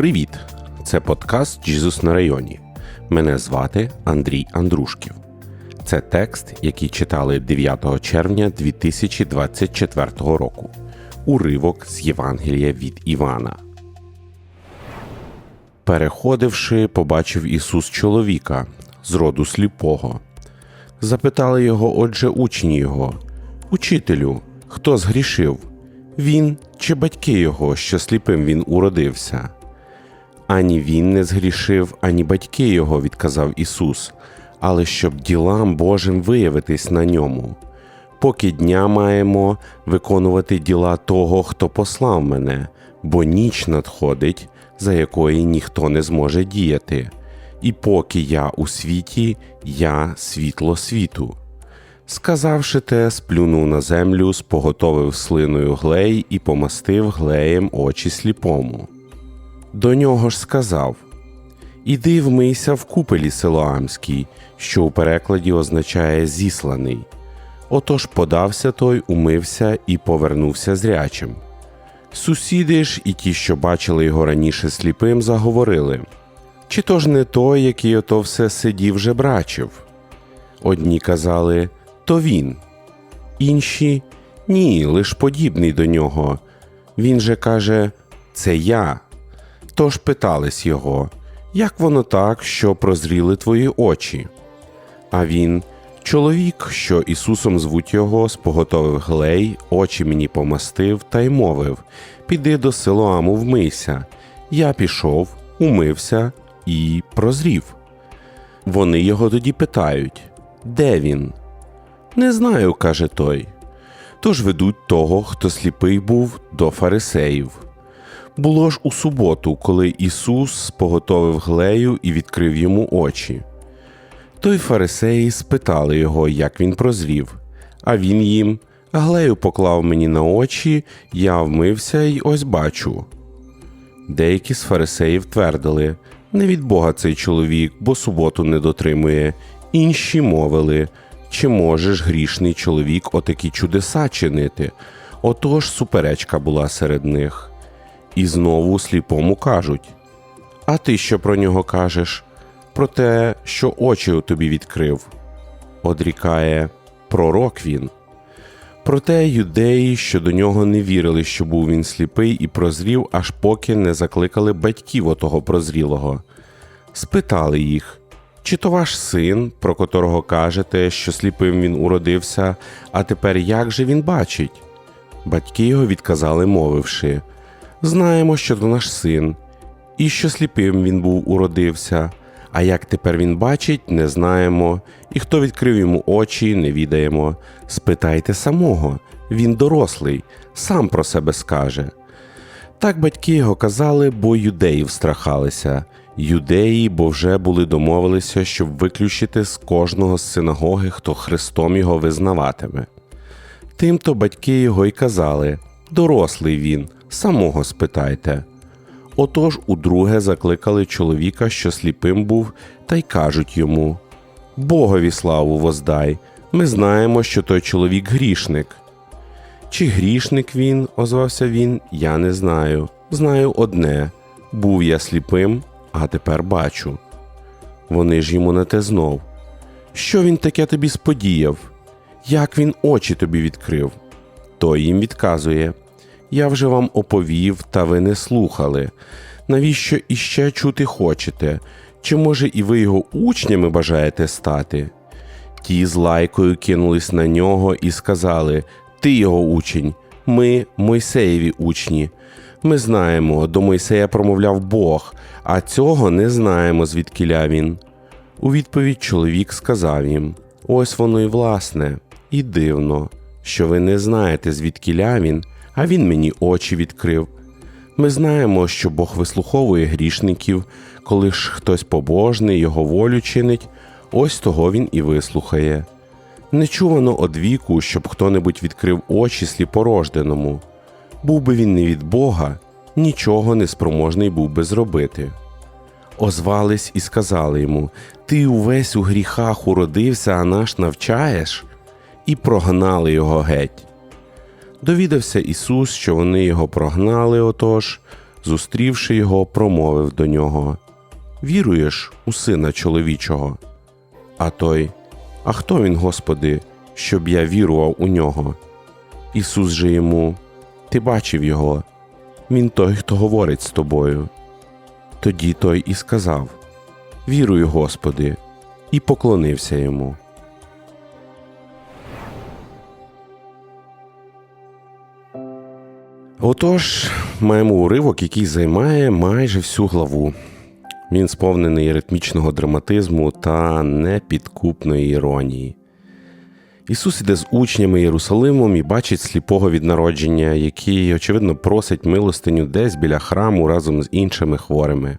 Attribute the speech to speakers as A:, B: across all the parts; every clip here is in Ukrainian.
A: Привіт! Це подкаст Джізус на районі. Мене звати Андрій Андрушків. Це текст, який читали 9 червня 2024 року. Уривок з Євангелія від Івана. Переходивши, побачив Ісус чоловіка з роду сліпого. Запитали його, отже, учні його Учителю, хто згрішив? Він чи батьки його, що сліпим він уродився? Ані він не згрішив, ані батьки його, відказав Ісус, але щоб ділам Божим виявитись на ньому. Поки дня маємо виконувати діла того, хто послав мене, бо ніч надходить, за якої ніхто не зможе діяти. І поки я у світі, я світло світу. Сказавши те, сплюнув на землю, споготовив слиною глей і помастив глеєм очі сліпому. До нього ж сказав Іди вмийся в купелі Силоамській, що у перекладі означає зісланий. Отож подався той, умився і повернувся зрячим. Сусіди ж і ті, що бачили його раніше сліпим, заговорили чи то ж не той, який ото все сидів жебрачив? Одні казали то він, інші ні, лиш подібний до нього. Він же каже Це я. Тож питались його, як воно так, що прозріли твої очі? А він, чоловік, що Ісусом звуть його, споготовив глей, очі мені помастив та й мовив Піди до Силоаму вмийся. Я пішов, умився і прозрів. Вони його тоді питають Де він? Не знаю, каже той. Тож ведуть того, хто сліпий був, до фарисеїв. Було ж у суботу, коли Ісус споготовив глею і відкрив йому очі. Той фарисеї спитали його, як він прозрів, а він їм глею поклав мені на очі, я вмився й ось бачу. Деякі з фарисеїв твердили не від Бога цей чоловік, бо суботу не дотримує. Інші мовили чи можеш грішний чоловік отакі чудеса чинити? Отож суперечка була серед них. І знову сліпому кажуть А ти що про нього кажеш? Про те, що очі у тобі відкрив. Одрікає пророк він. Проте юдеї, що до нього не вірили, що був він сліпий і прозрів, аж поки не закликали батьків отого прозрілого. Спитали їх, чи то ваш син, про котрого кажете, що сліпим він уродився, а тепер як же він бачить? Батьки його відказали, мовивши Знаємо, що то наш син, і що сліпим він був уродився, а як тепер він бачить, не знаємо, і хто відкрив йому очі, не відаємо. Спитайте самого, він дорослий, сам про себе скаже. Так батьки його казали, бо юдеїв страхалися. Юдеї, бо вже були домовилися, щоб виключити з кожного з синагоги, хто Христом його визнаватиме. Тимто батьки його й казали дорослий він, самого спитайте. Отож удруге закликали чоловіка, що сліпим був, та й кажуть йому Богові славу воздай, ми знаємо, що той чоловік грішник. Чи грішник він, озвався він, я не знаю. Знаю одне був я сліпим, а тепер бачу. Вони ж йому на те знов. Що він таке тобі сподіяв? Як він очі тобі відкрив? Той їм відказує Я вже вам оповів, та ви не слухали. Навіщо іще чути хочете? Чи, може, і ви його учнями бажаєте стати? Ті з лайкою кинулись на нього і сказали Ти його учень, ми Мойсеєві учні. Ми знаємо, до Мойсея промовляв Бог, а цього не знаємо, звідкиля він. У відповідь чоловік сказав їм Ось воно й власне, і дивно, що ви не знаєте, звідкиля він, а він мені очі відкрив. Ми знаємо, що Бог вислуховує грішників, коли ж хтось побожний, його волю чинить, ось того він і вислухає. Не чувано од віку, щоб хто-небудь відкрив очі сліпорожденому. Був би він не від Бога, нічого не спроможний був би зробити. Озвались і сказали йому Ти увесь у гріхах уродився, а наш навчаєш, і прогнали його геть. Довідався Ісус, що вони його прогнали, отож, зустрівши його, промовив до нього Віруєш у сина чоловічого? А той, А хто він, Господи, щоб я вірував у нього? Ісус же йому, Ти бачив його, він той, хто говорить з тобою. Тоді той і сказав Вірую, Господи, і поклонився йому. Отож, маємо уривок, який займає майже всю главу. Він сповнений ритмічного драматизму та непідкупної іронії. Ісус іде з учнями Єрусалимом і бачить сліпого від народження, який, очевидно, просить милостиню десь біля храму разом з іншими хворими.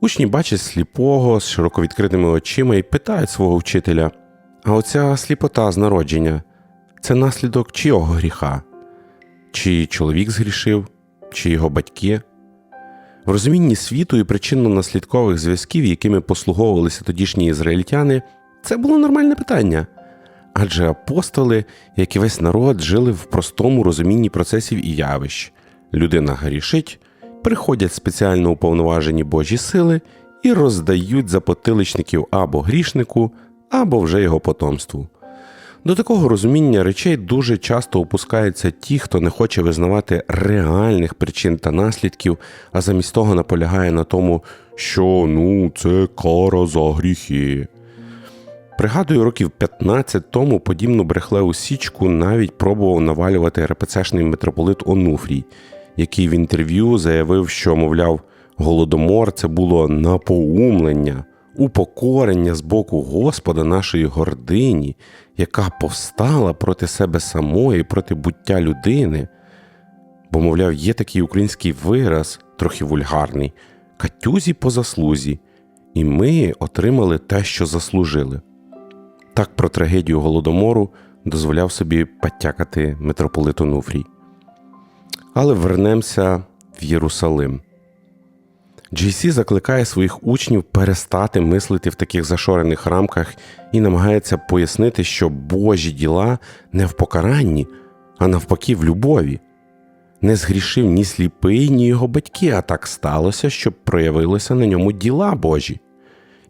A: Учні бачать сліпого з широко відкритими очима і питають свого вчителя: а оця сліпота з народження це наслідок чийого гріха? Чи чоловік згрішив, чи його батьки? В розумінні світу і причинно-наслідкових зв'язків, якими послуговувалися тодішні ізраїльтяни, це було нормальне питання. Адже апостоли, як і весь народ, жили в простому розумінні процесів і явищ. Людина грішить, приходять спеціально уповноважені Божі сили і роздають за потиличників або грішнику, або вже його потомству. До такого розуміння речей дуже часто опускаються ті, хто не хоче визнавати реальних причин та наслідків, а замість того наполягає на тому, що ну це кара за гріхи. Пригадую, років 15 тому подібну брехлеву січку навіть пробував навалювати РПЦшний митрополит Онуфрій, який в інтерв'ю заявив, що, мовляв, голодомор це було напоумлення, упокорення з боку Господа нашої гордині, яка повстала проти себе самої, проти буття людини. Бо, мовляв, є такий український вираз, трохи вульгарний, катюзі по заслузі, і ми отримали те, що заслужили. Так про трагедію голодомору дозволяв собі потякати митрополит Онуфрій. Але вернемося в Єрусалим. GC закликає своїх учнів перестати мислити в таких зашорених рамках і намагається пояснити, що Божі діла не в покаранні, а навпаки, в любові. Не згрішив ні сліпий, ні його батьки, а так сталося, щоб проявилися на ньому діла Божі.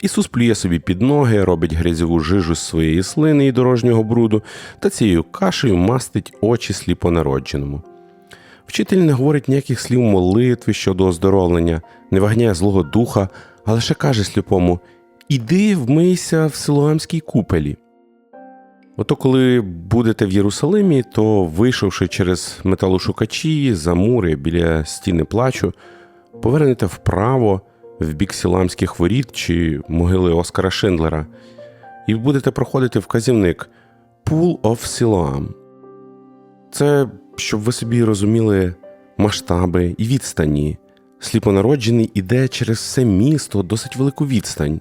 A: Ісус плює собі під ноги, робить грязьову жижу з своєї слини і дорожнього бруду та цією кашею мастить очі сліпонародженому. Вчитель не говорить ніяких слів молитви щодо оздоровлення, не вагняє Злого Духа, а лише каже сліпому Іди вмийся в Силуамській купелі. Ото коли будете в Єрусалимі, то, вийшовши через металошукачі, за мури біля стіни плачу, повернете вправо в бік Сіламських воріт чи могили Оскара Шиндлера, і будете проходити вказівник Pool of Siloam. Це щоб ви собі розуміли масштаби і відстані. Сліпонароджений іде через все місто досить велику відстань.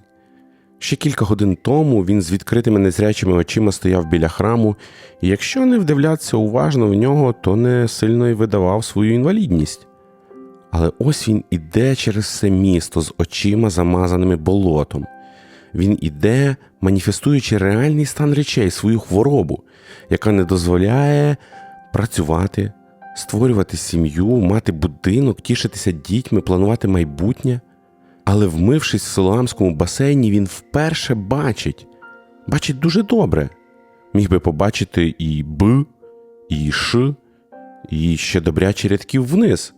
A: Ще кілька годин тому він з відкритими незрячими очима стояв біля храму, і якщо не вдивлятися уважно в нього, то не сильно й видавав свою інвалідність. Але ось він іде через все місто з очима, замазаними болотом. Він іде, маніфестуючи реальний стан речей, свою хворобу, яка не дозволяє працювати, створювати сім'ю, мати будинок, тішитися дітьми, планувати майбутнє. Але, вмившись в Силуамському басейні, він вперше бачить, бачить дуже добре. Міг би побачити і Б, і Ш, і ще добрячі рядків вниз.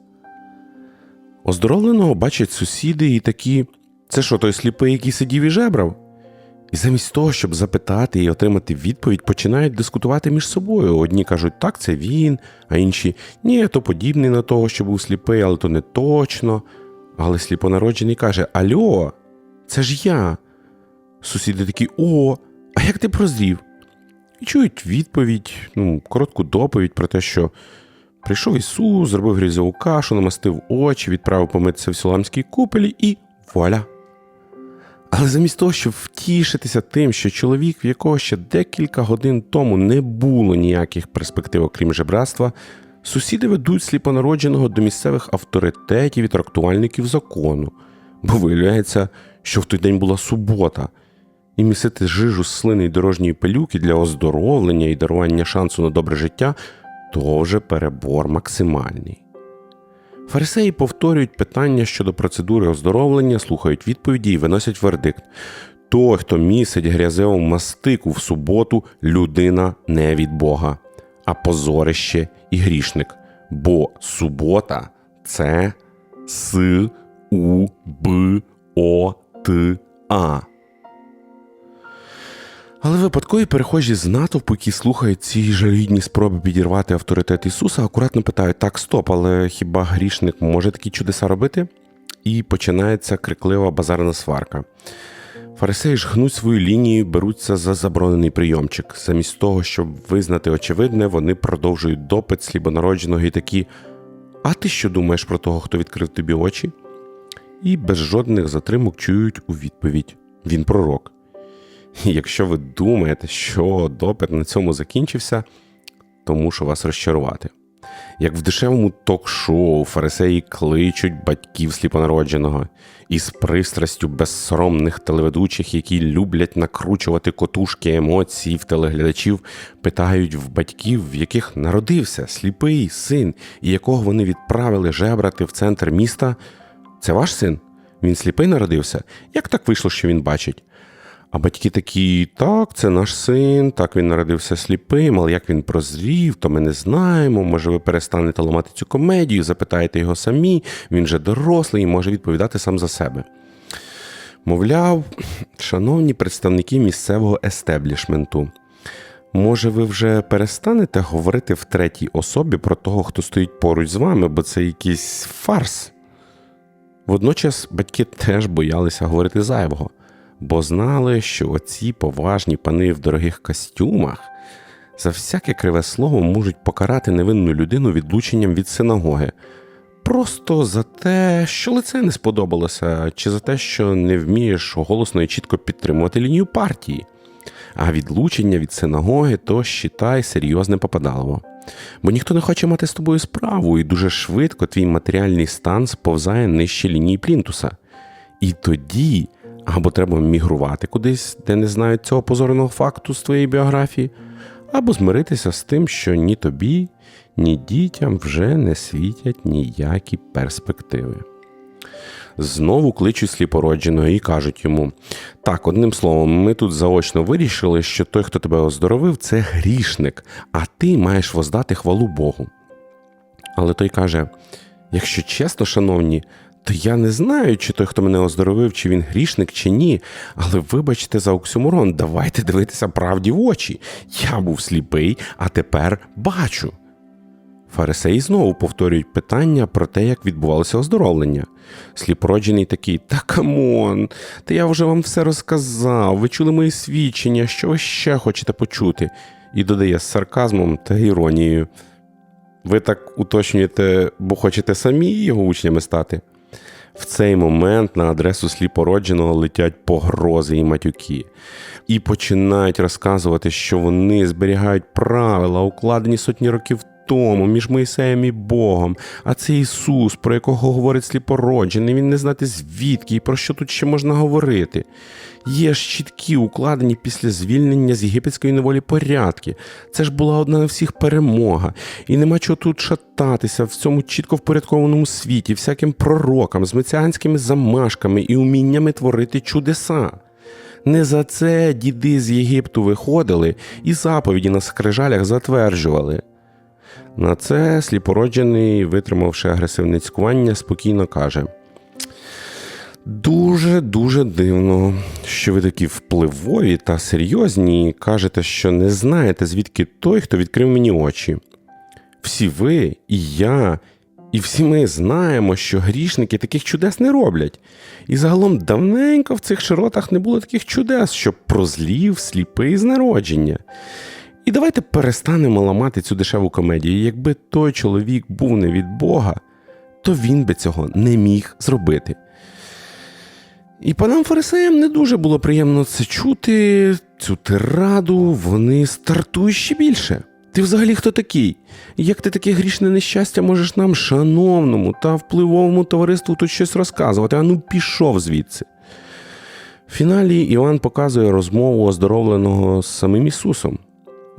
A: Оздоровленого бачать сусіди і такі це що той сліпий, який сидів і жебрав? І замість того, щоб запитати і отримати відповідь, починають дискутувати між собою. Одні кажуть, так, це він, а інші ні, то подібний на того, що був сліпий, але то не точно. Але сліпонароджений каже: Альо, це ж я. Сусіди такі, о, а як ти прозрів? І чують відповідь, ну, коротку доповідь про те, що прийшов Ісус, зробив грізову кашу, намастив очі, відправив помитися в Сіламській купелі і вуаля! Але замість того, щоб втішитися тим, що чоловік, в якого ще декілька годин тому не було ніяких перспектив, окрім жебратства, сусіди ведуть сліпонародженого до місцевих авторитетів і трактувальників закону, бо виявляється, що в той день була субота, і місити жижу з слини й дорожньої пилюки для оздоровлення і дарування шансу на добре життя то вже перебор максимальний. Фарисеї повторюють питання щодо процедури оздоровлення, слухають відповіді і виносять вердикт. Той, хто місить грязеву мастику в суботу, людина не від Бога, а позорище і грішник. Бо субота це С У Б О Т А. Але випадкові перехожі з натовпу, які слухають ці жалюгідні спроби підірвати авторитет Ісуса, акуратно питають: так, стоп, але хіба грішник може такі чудеса робити? І починається криклива базарна сварка. Фарисеї ж гнуть свою лінію, беруться за заборонений прийомчик. Замість того, щоб визнати очевидне, вони продовжують допит слібонародженого і такі. А ти що думаєш про того, хто відкрив тобі очі? І без жодних затримок чують у відповідь: він пророк. Якщо ви думаєте, що допит на цьому закінчився, то мушу вас розчарувати. Як в дешевому ток-шоу фарисеї кличуть батьків сліпонародженого із пристрастю безсоромних телеведучих, які люблять накручувати котушки емоцій в телеглядачів, питають в батьків, в яких народився сліпий син, і якого вони відправили жебрати в центр міста. Це ваш син? Він сліпий народився? Як так вийшло, що він бачить? А батьки такі, так, це наш син, так він народився сліпим, але як він прозрів, то ми не знаємо. Може, ви перестанете ламати цю комедію, запитаєте його самі, він же дорослий і може відповідати сам за себе. Мовляв, шановні представники місцевого естеблішменту, може, ви вже перестанете говорити в третій особі про того, хто стоїть поруч з вами, бо це якийсь фарс. Водночас батьки теж боялися говорити зайвого бо знали, що оці поважні пани в дорогих костюмах за всяке криве слово можуть покарати невинну людину відлученням від синагоги. Просто за те, що лице не сподобалося, чи за те, що не вмієш голосно і чітко підтримувати лінію партії. А відлучення від синагоги то считай серйозне попадалово. Бо ніхто не хоче мати з тобою справу, і дуже швидко твій матеріальний стан сповзає нижче лінії плінтуса. І тоді або треба мігрувати кудись, де не знають цього позорного факту з твоєї біографії, або змиритися з тим, що ні тобі, ні дітям вже не світять ніякі перспективи. Знову кличуть сліпородженого і кажуть йому: так, одним словом, ми тут заочно вирішили, що той, хто тебе оздоровив, це грішник, а ти маєш воздати хвалу Богу. Але той каже: якщо чесно, шановні, то я не знаю, чи той, хто мене оздоровив, чи він грішник, чи ні. Але вибачте за оксюморон, давайте дивитися правді в очі. Я був сліпий, а тепер бачу. Фарисеї знову повторюють питання про те, як відбувалося оздоровлення. Сліпороджений такий, та камон, та я вже вам все розказав, ви чули мої свідчення, що ви ще хочете почути, і додає з сарказмом та іронією. Ви так уточнюєте, бо хочете самі його учнями стати? В цей момент на адресу сліпородженого летять погрози і матюки, і починають розказувати, що вони зберігають правила, укладені сотні років тому між Моїсеєм і Богом. А це Ісус, про якого говорить сліпороджений, він не знати звідки і про що тут ще можна говорити. Є ж чіткі укладені після звільнення з єгипетської неволі порядки. Це ж була одна на всіх перемога, і нема чого тут шататися в цьому чітко впорядкованому світі, всяким пророкам, з месіанськими замашками і уміннями творити чудеса. Не за це діди з Єгипту виходили і заповіді на скрижалях затверджували. На це сліпороджений, витримавши агресивне цькування, спокійно каже: Дуже-дуже дивно, що ви такі впливові та серйозні, і кажете, що не знаєте, звідки той, хто відкрив мені очі. Всі ви, і я, і всі ми знаємо, що грішники таких чудес не роблять. І загалом давненько в цих широтах не було таких чудес, щоб прозлів сліпий з народження. І давайте перестанемо ламати цю дешеву комедію. Якби той чоловік був не від Бога, то він би цього не міг зробити. І панам фарисеям не дуже було приємно це чути, цю тираду, вони стартують ще більше. Ти взагалі хто такий? Як ти таке грішне нещастя можеш нам, шановному та впливовому товариству тут щось розказувати? А ну пішов звідси. В фіналі Іван показує розмову оздоровленого з самим Ісусом.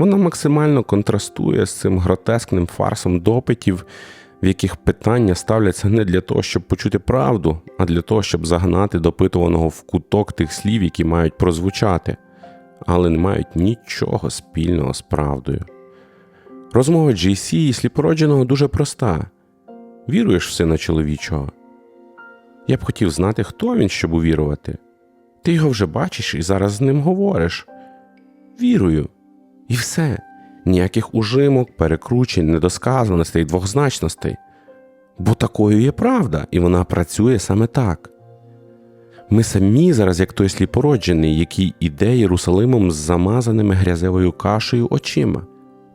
A: Вона максимально контрастує з цим гротескним фарсом допитів, в яких питання ставляться не для того, щоб почути правду, а для того, щоб загнати допитуваного в куток тих слів, які мають прозвучати, але не мають нічого спільного з правдою. Розмова GC і сліпородженого дуже проста: віруєш в сина чоловічого? Я б хотів знати, хто він, щоб увірувати. Ти його вже бачиш і зараз з ним говориш. Вірую. І все. Ніяких ужимок, перекручень, недосказаностей, двохзначностей. Бо такою є правда, і вона працює саме так. Ми самі зараз, як той сліпороджений, який іде Єрусалимом з замазаними грязевою кашею очима,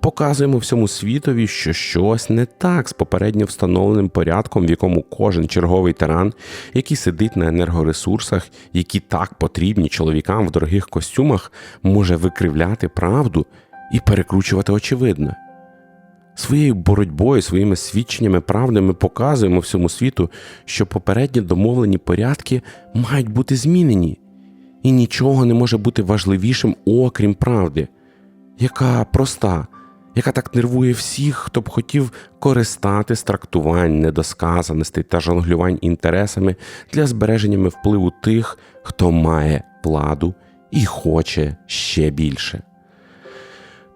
A: показуємо всьому світові, що щось не так з попередньо встановленим порядком, в якому кожен черговий тиран, який сидить на енергоресурсах, які так потрібні чоловікам в дорогих костюмах, може викривляти правду і перекручувати очевидне. Своєю боротьбою, своїми свідченнями правди ми показуємо всьому світу, що попередні домовлені порядки мають бути змінені, і нічого не може бути важливішим, окрім правди, яка проста, яка так нервує всіх, хто б хотів користати з трактувань, недосказаностей та жонглювань інтересами для збереження впливу тих, хто має владу і хоче ще більше.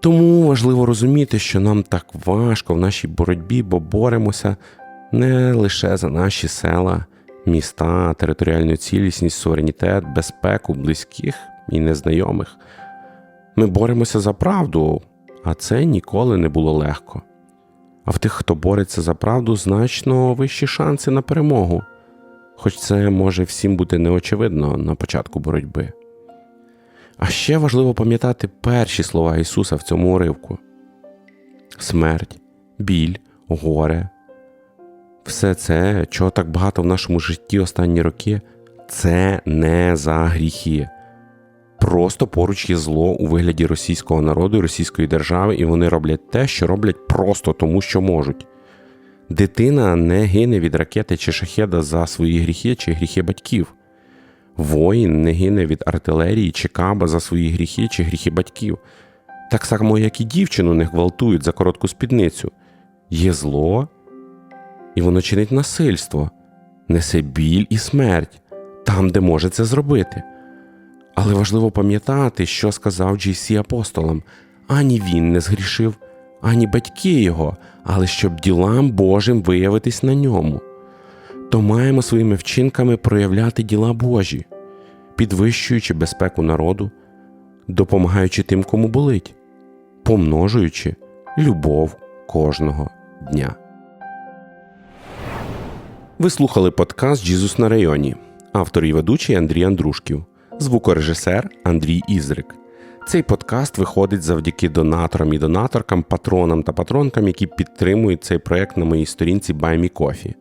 A: Тому важливо розуміти, що нам так важко в нашій боротьбі, бо боремося не лише за наші села, міста, територіальну цілісність, суверенітет, безпеку близьких і незнайомих. Ми боремося за правду, а це ніколи не було легко. А в тих, хто бореться за правду, значно вищі шанси на перемогу, хоч це може всім бути неочевидно на початку боротьби. А ще важливо пам'ятати перші слова Ісуса в цьому уривку: смерть, біль, горе. Все це, чого так багато в нашому житті останні роки, це не за гріхи. Просто поруч є зло у вигляді російського народу і російської держави, і вони роблять те, що роблять просто тому, що можуть. Дитина не гине від ракети чи шахеда за свої гріхи чи гріхи батьків. Воїн не гине від артилерії чи каба за свої гріхи чи гріхи батьків, так само, як і дівчину не гвалтують за коротку спідницю. Є зло, і воно чинить насильство, несе біль і смерть там, де може це зробити. Але важливо пам'ятати, що сказав Джейсі апостолам: ані він не згрішив, ані батьки його, але щоб ділам Божим виявитись на ньому то маємо своїми вчинками проявляти діла Божі, підвищуючи безпеку народу, допомагаючи тим, кому болить, помножуючи любов кожного дня. Ви слухали подкаст Джізус на районі, автор і ведучий Андрій Андрушків, звукорежисер Андрій Ізрик. Цей подкаст виходить завдяки донаторам і донаторкам, патронам та патронкам, які підтримують цей проект на моїй сторінці BuyMeCoffee.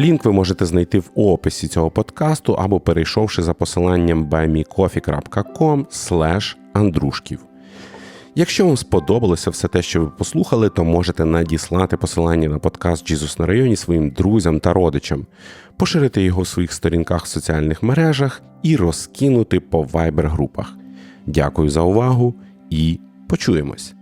A: Лінк ви можете знайти в описі цього подкасту або перейшовши за посиланням buymecoffee.com андрушків. Якщо вам сподобалося все те, що ви послухали, то можете надіслати посилання на подкаст Джізус на районі своїм друзям та родичам, поширити його в своїх сторінках в соціальних мережах і розкинути по вайбер-групах. Дякую за увагу і почуємось!